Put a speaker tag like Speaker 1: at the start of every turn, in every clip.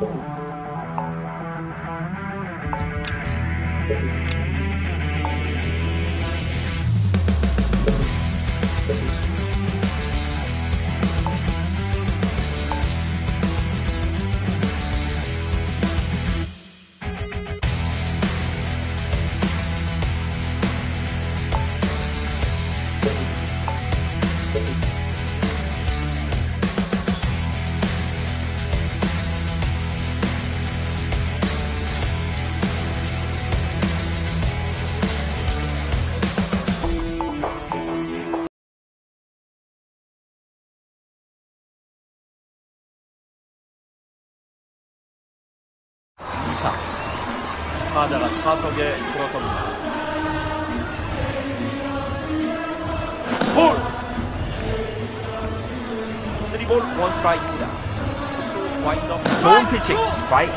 Speaker 1: Thank. 이사 타자가 타석에 들어섭니다. 볼! 쓰리볼 원 스트라이크입니다. 투수 와인더 좋은 피칭 스트라이크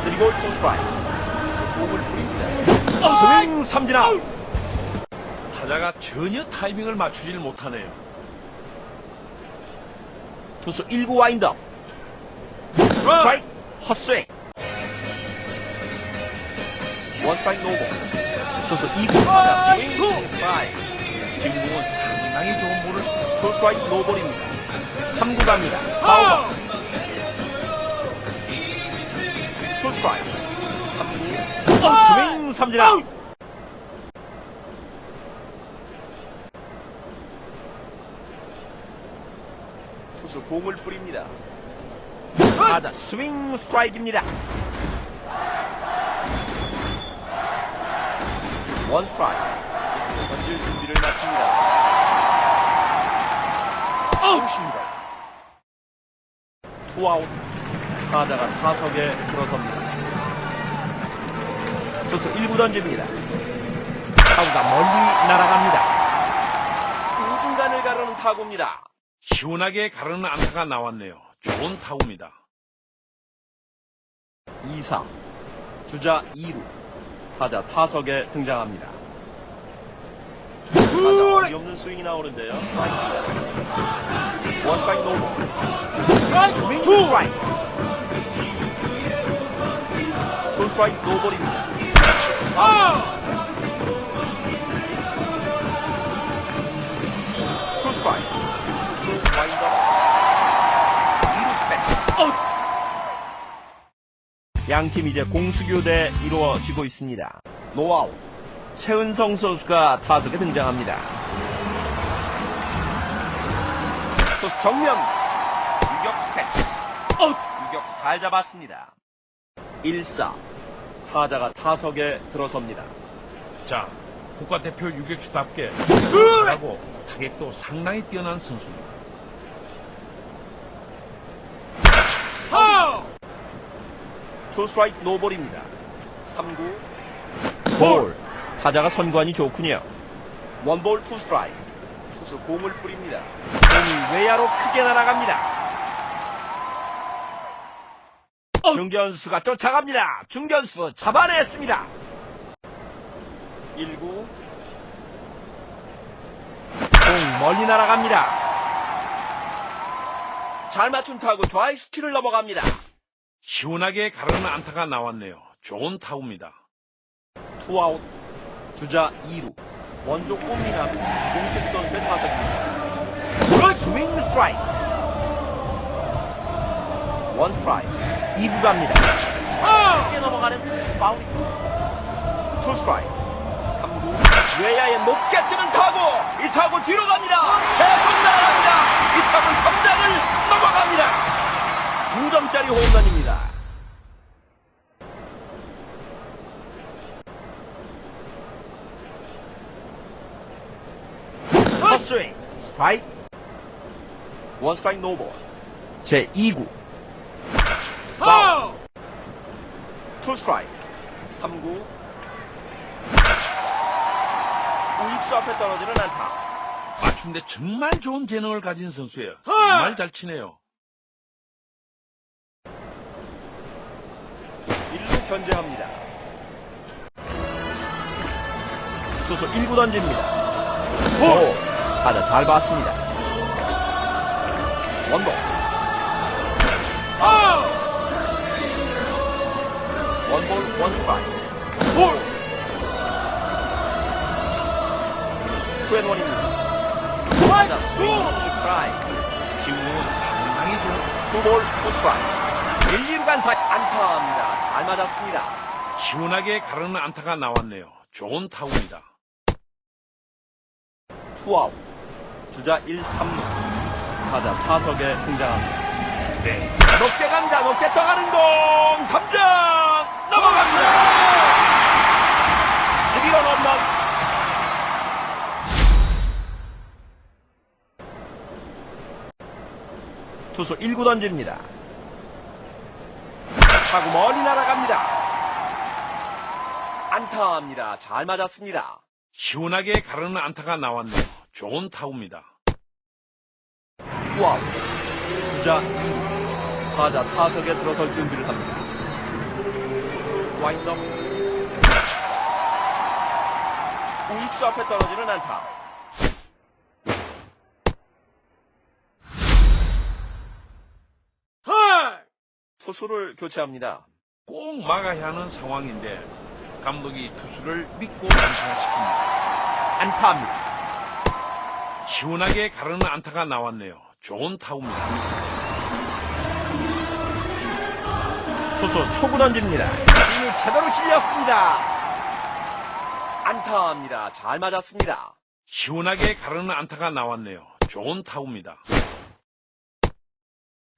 Speaker 1: 쓰리볼 투 스트라이크 투수 공을 뿌립니다. 스윙 삼진 아웃
Speaker 2: 타자가 전혀 타이밍을 맞추질 못하네요.
Speaker 1: 투수 1구 와인더 스트라이크 헛스윙 원 스트라이크 노볼 투수 2구 타자 스윙 투 스트라이크
Speaker 2: 진공은 상당히 좋은 볼을
Speaker 1: 투 스트라이크 노볼입니다. 3구 갑니다. 파울. 투 스트라이크. 3구. 스윙 삼진 아웃. 투수 공을 뿌립니다. 타자 스윙 스트라이크입니다. 원 스트라이크. 던질 준비를 마칩니다. 아웃입니다. 투아웃. 타자가 타석에 들어섭니다. 투수 1구 던집니다. 타구가 멀리 날아갑니다. 우중간을 가르는 타구입니다.
Speaker 2: 시원하게 가르는 안타가 나왔네요. 좋은 타구입니다.
Speaker 1: 2사 주자 2루 타자 타석에 등장합니다. 타자 어이없는 스윙이 나오는데요. 스트라이크입니다. 원 스트라이크 노볼. 스윙 투 스트라이크. 투 스트라이크 노볼입니다. 투 양팀 이제 공수교대 이루어지고 있습니다. 노아웃. 최은성 선수가 타석에 등장합니다. 투수 정면. 유격수 캐치. 유격수 잘 잡았습니다. 1사. 타자가 타석에 들어섭니다.
Speaker 2: 자, 국가대표 유격수답게 하고 타격도 상당히 뛰어난 선수입니다.
Speaker 1: 투 스트라이크 노볼입니다. 3구. 볼. 타자가 선관이 좋군요. 원볼 투 스트라이크. 투수 공을 뿌립니다. 공이 외야로 크게 날아갑니다. 중견수가 쫓아갑니다. 중견수 잡아냈습니다. 1구. 공 멀리 날아갑니다. 잘 맞춘 타구 좌익 스키를 넘어갑니다.
Speaker 2: 시원하게 가르는 안타가 나왔네요. 좋은 타구입니다.
Speaker 1: 투아웃 주자 2루. 원조 꽃미남 이동택 선수의 타석입니다. 스윙 스트라이크. 원 스트라이크. 2구 갑니다. 크게 넘어가는 파울이 투 스트라이크. 3구 외야에 높게 뜨는 타구. 이 타구 뒤로 갑니다. 계속 날아갑니다. 이 타구 담장을 넘어갑니다. 2점짜리 홈런입니다 헛 스윙 스트라이크. 원 스트라이크 노볼. 제 2구. 파울. 투 스트라이크. 3구. 우익수 앞에 떨어지는 안타.
Speaker 2: 맞춤대 정말 좋은 재능을 가진 선수예요. 정말 잘 치네요.
Speaker 1: 1루 견제합니다. 투수 1구 던집니다. 볼 타자 잘 봤습니다 원볼 원볼 원 스트라이크. 볼. 투앤원입니다. 자, 스윙 스트라이크.
Speaker 2: 지금은 상당히 좋은
Speaker 1: 투볼 투 스트라이크. 1, 2루 간 사이 안타입니다. 잘 맞았습니다.
Speaker 2: 시원하게 가르는 안타가 나왔네요. 좋은 타구입니다.
Speaker 1: 투아웃. 주자 1, 3루. 타자 타석에 등장합니다.
Speaker 2: 네.
Speaker 1: 높게 갑니다. 높게 떠가는 공. 담장 넘어갑니다. 스리런 홈런. 투수 1구 던집니다. 타구 멀리 날아갑니다. 안타입니다. 잘 맞았습니다.
Speaker 2: 시원하게 가르는 안타가 나왔네요. 좋은 타구입니다.
Speaker 1: 투아웃. 주자 2루. 타자 타석에 들어설 준비를 합니다. 와인더. 우익수 앞에 떨어지는 안타. 투수를 교체합니다.
Speaker 2: 꼭 막아야 하는 상황인데 감독이 투수를 믿고 안타시킵니다.
Speaker 1: 안타입니다.
Speaker 2: 시원하게 가르는 안타가 나왔네요. 좋은 타구입니다.
Speaker 1: 투수 초구 던집니다. 이미 제대로 실렸습니다. 안타입니다. 잘 맞았습니다.
Speaker 2: 시원하게 가르는 안타가 나왔네요. 좋은 타구입니다.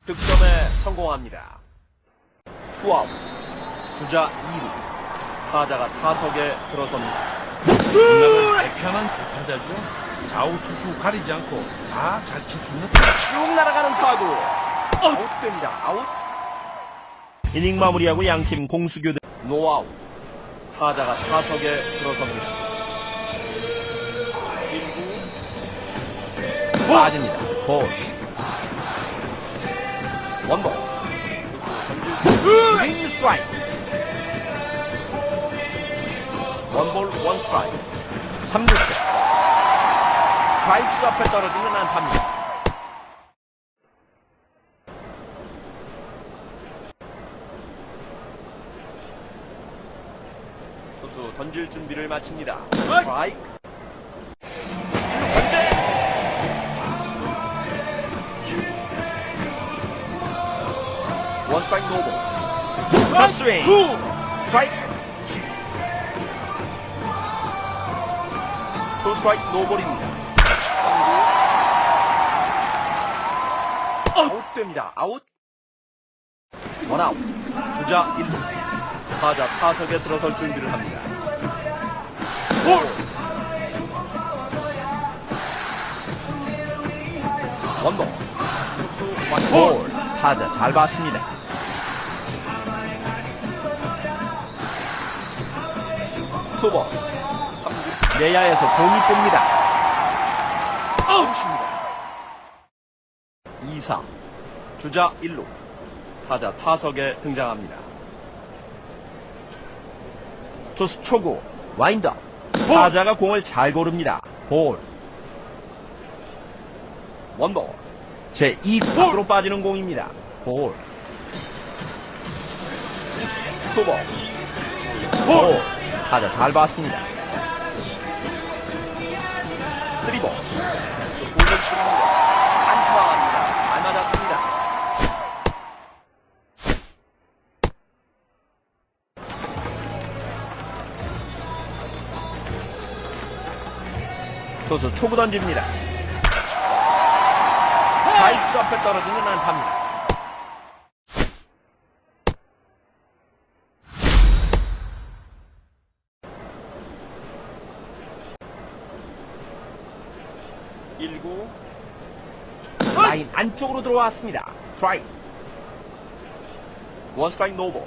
Speaker 1: 득점에 성공합니다. 투아웃. 주자 2루. 타자가 타석에 들어섭니다.
Speaker 2: 정말 대표하는 주타자죠. 좌우 투수 가리지 않고 다잘 있는
Speaker 1: 쭉 날아가는 타구. 아웃됩니다. 아웃. 이닝 마무리하고 양팀 공수교대 노아웃. 타자가 타석에 들어섭니다. 1구 빠집니다. 볼. 원볼. 스윙 스트라이크. 원볼 원 스트라이크. 3루째. 스트라이크스 앞에 떨어지는 안타입니다. 투수 던질 준비를 마칩니다. 스트라이크. 1루 던제. 원 스트라이크 노볼. 헛스윙. 스트라이크. 투 스트라이크 노볼입니다. 아웃됩니다. 아웃. 원아웃. 주자 1루. 타자 타석에 들어설 준비를 합니다. 볼. 원볼. 원볼. 타자 잘 봤습니다. 투볼. 3구. 내야에서 공이 뜹니다. 아웃입니다. 2사. 주자 1루. 타자 타석에 등장합니다. 투수 초구 와인더 타자가 공을 잘 고릅니다. 볼. 원볼. 제 2구로 빠지는 공입니다. 볼. 투볼! 볼. 타자 잘 봤습니다 투수 초구 던집니다. 좌익수 앞에 떨어지는 안타입니다. 일구 라인 안쪽으로 들어왔습니다. 스트라이크. 원 스트라이크 노볼.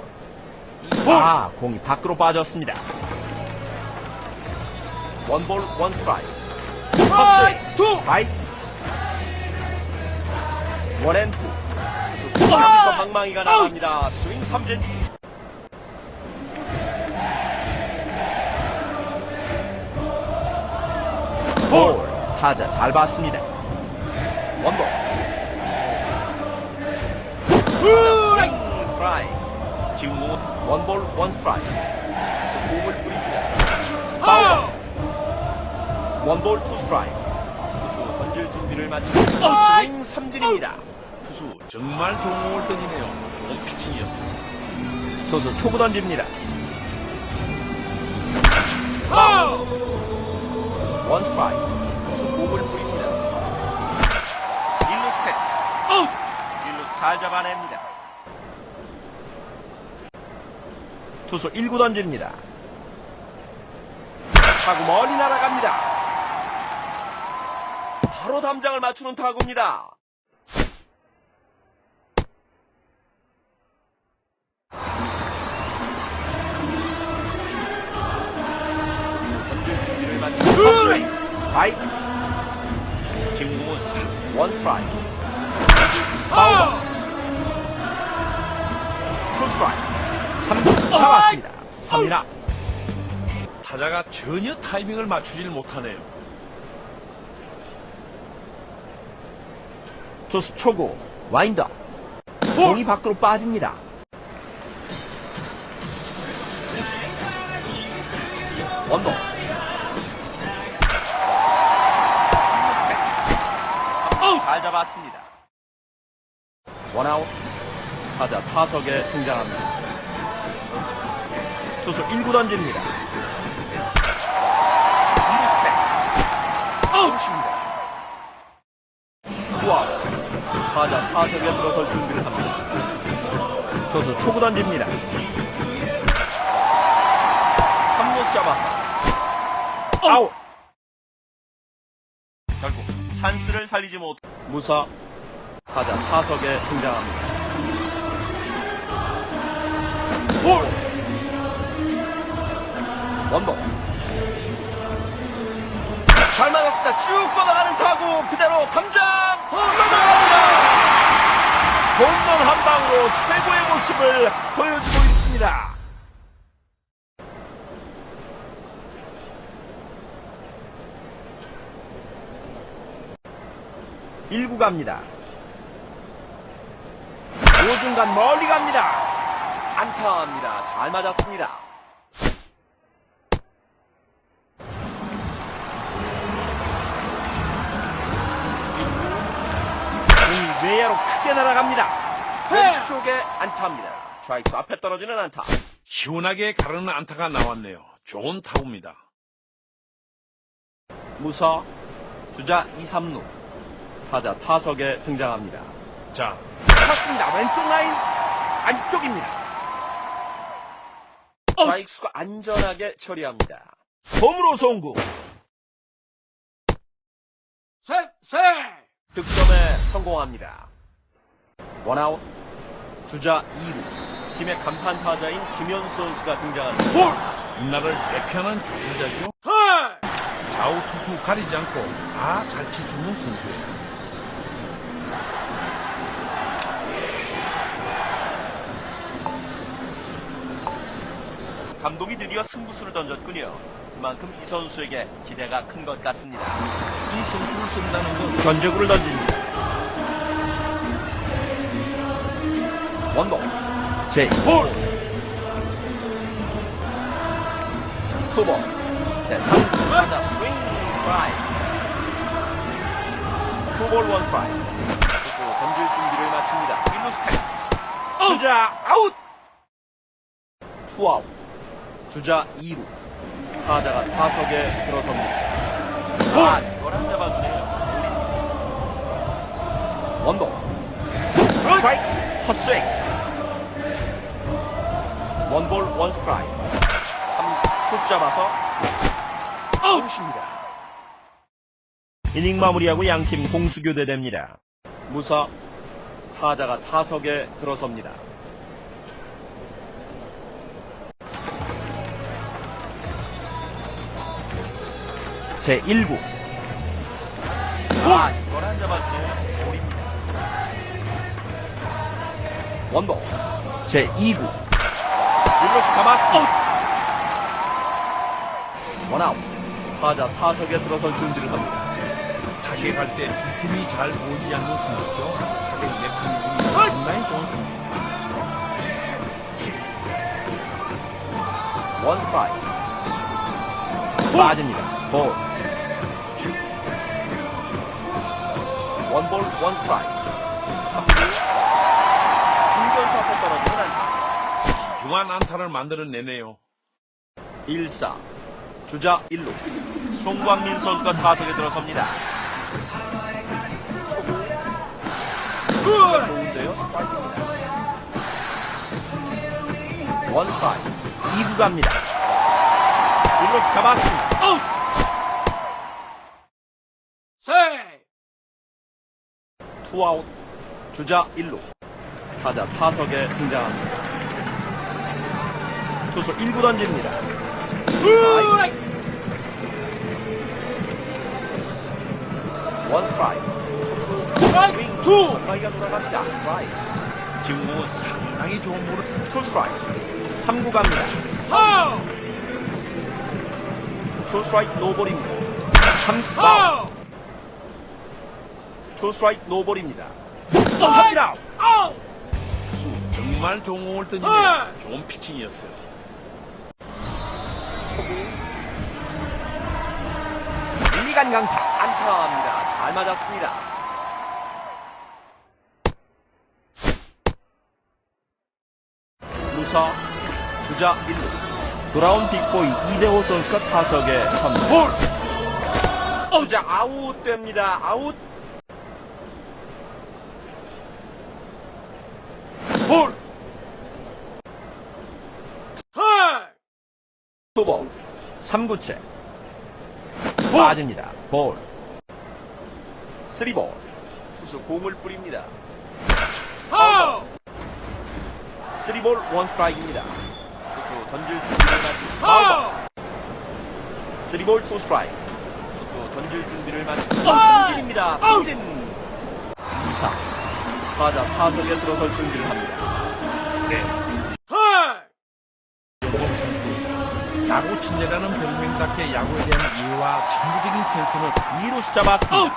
Speaker 1: 아, 공이 밖으로 빠졌습니다. 원볼 원 스트라이크. 헛스윙 라이트 원앤투 투수 여기서 방망이가 나갑니다. 스윙 삼진. 볼. 타자 잘 봤습니다. 원볼 스윙 스트라이크.
Speaker 2: 지금 뭐
Speaker 1: 원볼 원 스트라이크. 투수 공을 뿌립니다. 파울. 원볼 투 스트라이크. 투수 던질 준비를 마치고 스윙 삼진입니다.
Speaker 2: 투수 정말 좋은 공을 던지네요. 좋은 피칭이었어요.
Speaker 1: 투수 초구 던집니다. 원 스트라이크. 투수 공을 뿌립니다. 1루스 패스. 1루스 잘 잡아냅니다. 투수 1구 던집니다. 타구 멀리 날아갑니다. 바로 담장을 맞추는 타구입니다. 스트라이크.
Speaker 2: 진공은
Speaker 1: 스원 스트라이크. 파울. 투 스트라이크. 3구 잡았습니다. 3이나
Speaker 2: 타자가 전혀 타이밍을 맞추질 못하네요.
Speaker 1: 투수 초구 와인더. 공이 밖으로 빠집니다. 스매치. 삼루 잘 잡았습니다. 원아웃. 타자 타석에 등장합니다. 투수 1구 던집니다. 타석에 들어설 준비를 합니다. 투수 초구 던집니다. 3루 잡아서 아웃. 결국 찬스를 살리지 못. 무사 타자 타석에 등장합니다. 볼. 원도. 잘 맞았습니다. 쭉 뻗어가는 타구 그대로 담장 넘어갑니다. 홈런 한 방으로 최고의 모습을 보여주고 있습니다. 일구 갑니다. 오중간 멀리 갑니다. 안타입니다. 잘 맞았습니다. 날아갑니다. 왼쪽에 안타입니다. 좌익수 앞에 떨어지는 안타.
Speaker 2: 시원하게 가르는 안타가 나왔네요. 좋은 타구입니다.
Speaker 1: 무사 주자 2, 3루 타자 타석에 등장합니다.
Speaker 2: 자,
Speaker 1: 쳤습니다. 왼쪽 라인 안쪽입니다. 좌익수가 안전하게 처리합니다. 홈으로 송구.
Speaker 3: 셋, 셋!
Speaker 1: 득점에 성공합니다. 원아웃 주자 2루 팀의 간판 타자인 김현수 선수가 등장합니다. 볼!
Speaker 2: 이날을 대표하는.
Speaker 3: 헐!
Speaker 2: 좌우 투수 가리지 않고 다 잘 칠 수 있는 선수예요.
Speaker 1: 감독이 드디어 승부수를 던졌군요. 그만큼 이 선수에게 기대가 큰 것 같습니다.
Speaker 2: 이 선수를 쓴다는 건
Speaker 1: 견제구를 던집니다. 원도 제 볼. 투볼. 제 3구 타자 스윙 스트라이크. 투볼 원 스트라이크. 투수 던질 준비를 마칩니다. 1루 스 패스. 주자 아웃! 투아웃. 주자 2루. 타자가 타석에 들어섭니다. 아, 이걸 안 잡아주네요. 원도 스트라이크 헛스윙. 원볼 원 스트라이크. 3 투수 잡아서 아웃입니다. 이닝 마무리하고 양팀 공수교대 됩니다. 무사 타자가 타석에 들어섭니다. 제 1구. 아 이걸 안 잡아주네 원도 제 2구 1루수 잡았습니다 원아웃 타자 타석에 들어설 준비를 합니다
Speaker 2: 타격할 때 빈틈이 잘 보이지 않는 선수죠. 타격 메커니즘이 상당히 좋은 선수입니다.
Speaker 1: 원 스트라이크. 빠집니다. 볼. 원볼 원 스트라이크.
Speaker 2: 중한 안타를 만들어내네요.
Speaker 1: 1사. 주자 1루. 송광민 선수가 타석에 들어섭니다. 좋은데요? 원 스트라이크. 2구 갑니다. 1루수 잡았습니다. 투아웃. 주자 1루. 타자 타석에 등장합니다. 투수 1구 던집니다. 원 스트라이크. 투수 스윙. 투. 가이가 돌아갑니다. 스트라이크.
Speaker 2: 지금 뭐 상당히 좋은 볼을
Speaker 1: 투 스트라이크. 3구 갑니다. 투 스트라이크 노볼입니다. 3 파울. 투 스트라이크 노볼입니다. 3진 아웃.
Speaker 2: 정말 좋은 공을 던지네요. 좋은 피칭이었어요.
Speaker 1: 초구. 1, 2간 강타. 안타입니다. 잘 맞았습니다. 무사. 주자 1루. 돌아온 빅보이 이대호 선수가 타석에. 볼! 주자 아웃됩니다. 아웃. 볼! 투볼 3구째. 빠집니다. 볼. 3볼. 투수 공을 뿌립니다. 3볼 원 스트라이크입니다. 투수 던질 준비를 마치고 파울! 3볼 투 스트라이크. 투수 던질 준비를 마치고 삼진입니다. 삼진! 2사. 타자 타석에 들어설 준비를 합니다.
Speaker 2: 용 야구 친절하는 별명답게 야구에 대한 이해와 천부적인 센스는
Speaker 1: 2루수 잡았습니다.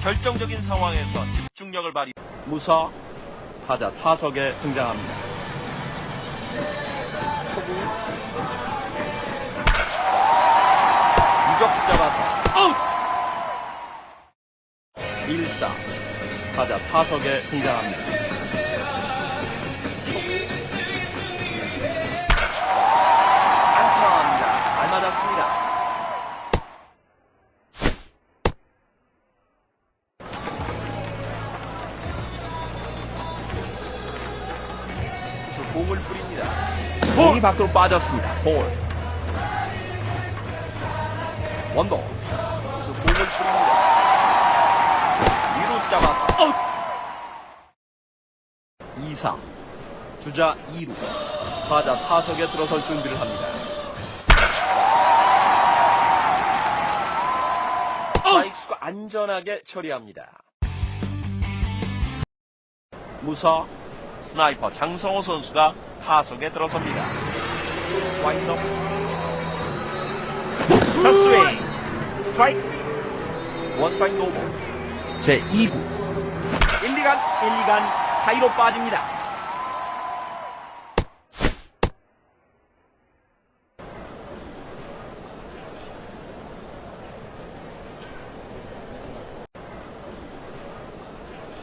Speaker 1: 결정적인 상황에서 집중력을 발휘. 무사 타자 타석에 등장합니다. 초구 유격수 잡아서 1사 타자 타석에 등장합니다. 공이 밖으로 빠졌습니다. 볼. 투수 공을 뿌립니다. 위로수 잡았어. 2사. 주자 2루. 타자 타석에 들어설 준비를 합니다. 스트라이크수가 안전하게 처리합니다. 무서 스나이퍼 장성호 선수가 타석에 들어섭니다. 와인더 자 스윙. 스트라이크. 원 스트라이크 노볼. 제 2구. 1, 2간 1, 2간 사이로 빠집니다.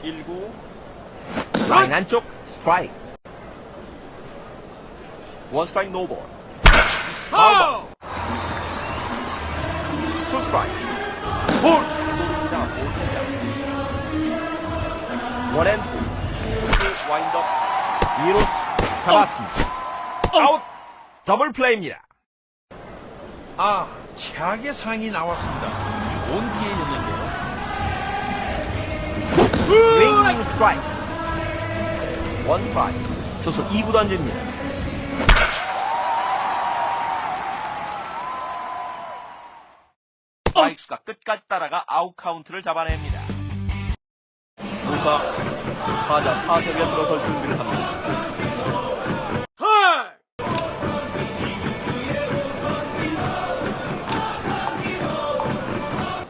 Speaker 1: 일구. 라인 안쪽. 스트라이크 원 스트라이크 노볼 파울 투 스트라이크 볼입니다 원앤투 와인더 이로스 잡았습니다 아웃 더블 플레이입니다.
Speaker 2: 아 최악의 상이 나왔습니다. 좋은 기회였는데요.
Speaker 1: 스윙 스트라이크 원 스트라이크 투수 2구 던집니다 스트라이크수가 끝까지 따라가 아웃 카운트를 잡아냅니다. 무사 타자 타석에 들어설 준비를 합니다.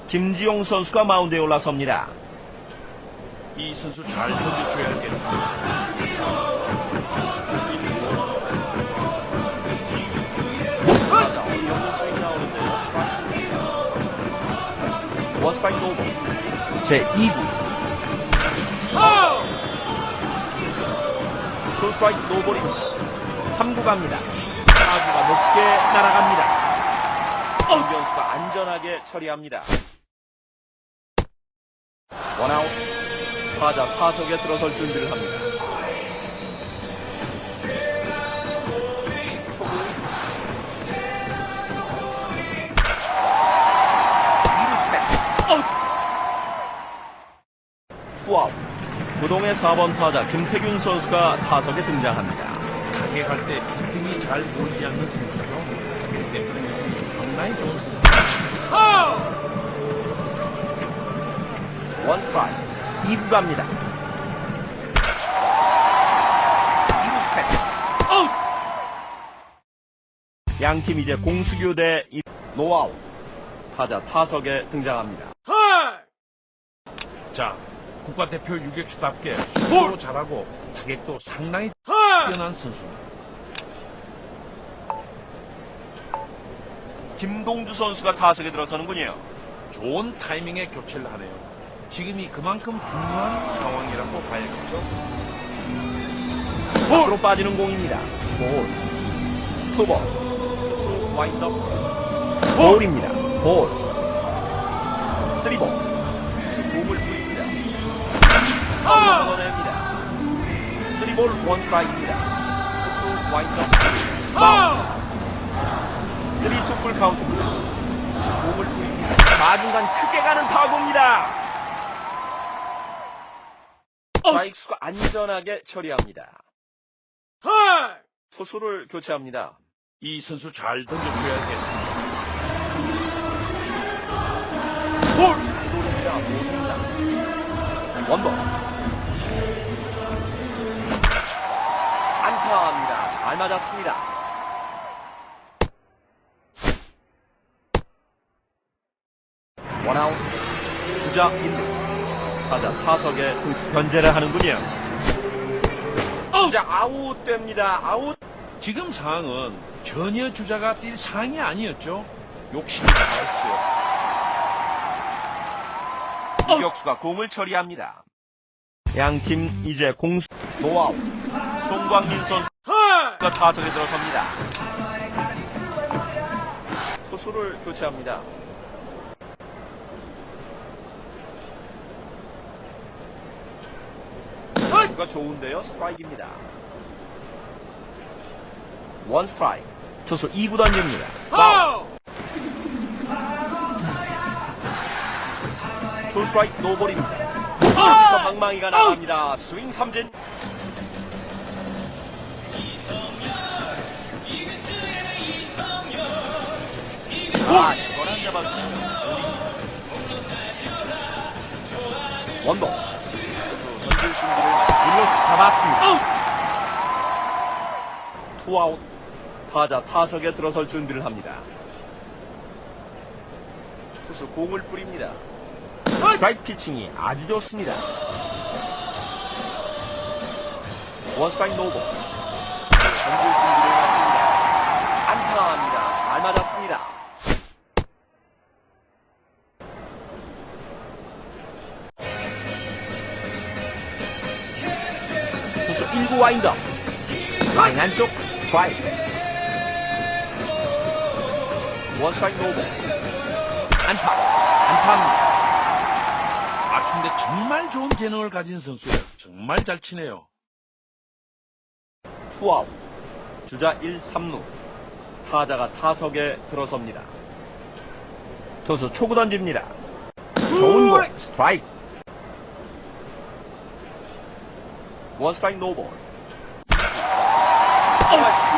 Speaker 1: 김지용 선수가 마운드에 올라섭니다.
Speaker 2: 이 선수 잘 던져줘야겠습니다.
Speaker 1: 원스트라이크 노볼 제2구. 투 스트라이크 노볼입니다 3구 갑니다. 4구가 높게 날아갑니다. 변수가 안전하게 처리합니다. 원아웃. 타자 타석에 들어설 준비를 합니다 투아웃. 부동의 4번 타자 김태균 선수가 타석에 등장합니다.
Speaker 2: 가게 갈때 등이 잘 보이지 않는 선수죠. 그렇기 때문에 상당히 좋은 선수.
Speaker 1: 원 스트라이크. 2구 갑니다. 2구 스패치 양팀 이제 공수교대 이- 노아웃. 타자 타석에 등장합니다.
Speaker 2: 자, 국가대표 유격수답게 수비도 잘하고 타격도 상당히 뛰어난 선수입니다.
Speaker 1: 김동주 선수가 타석에 들어서는군요.
Speaker 2: 좋은 타이밍에 교체를 하네요. 지금이 그만큼 중요한 상황이라고 봐야겠죠.
Speaker 1: 밖으로 빠지는 공입니다. 볼. 투볼. 투수 와인드업. 볼입니다. 볼. 쓰리볼 파울로 걷어냅니다 쓰리볼 원 스트라이크입니다. 투수 와인드업 파울 쓰리 투 풀 카운트입니다. 투수 공을 뿌립니다. 좌중간 크게 가는 타구입니다. 좌익수가 안전하게 처리합니다. 투수를 교체합니다.
Speaker 2: 이 선수 잘 던져줘야겠습니다.
Speaker 1: 볼! 볼입니다. 원볼. 잘 맞았습니다. 원아웃. 주자 1루. 타자 타석에 견제를 하는군요. 주자 아웃됩니다. 아웃.
Speaker 2: 지금 상황은 전혀 주자가 뛸 상황이 아니었죠. 욕심이 다했어요.
Speaker 1: 유격수가 공을 처리합니다. 양팀 이제 공수 노아웃 송광민 선수가 타석에 들어섭니다. 투수를 교체합니다. 투수가 좋은데요. 스트라이크입니다. 원 스트라이크. 투수 2구 던집니다. 파울. 투 스트라이크 노볼입니다. 여기서 방망이가 나갑니다. 스윙 삼진. 아. 그래서 던질 준비를 일로스 잡았습니다. 투아웃. 타자 타석에 들어설 준비를 합니다. 투수 공을 뿌립니다. 스트라이크 피칭이 아주 좋습니다. 던질 준비를 마칩니다. 안타입니다. 잘 맞았습니다. 투수 1구 와인더. 라인 안쪽 스트라이크. 원스트라이크 노볼. 안타. 안타입니다.
Speaker 2: 맞춘데 정말 좋은 재능을 가진 선수예요. 정말 잘 치네요.
Speaker 1: 투아웃 주자 1, 3루 타자가 타석에 들어섭니다 투수 초구 던집니다 좋은 공 스트라이크 One strike, no ball. Oh,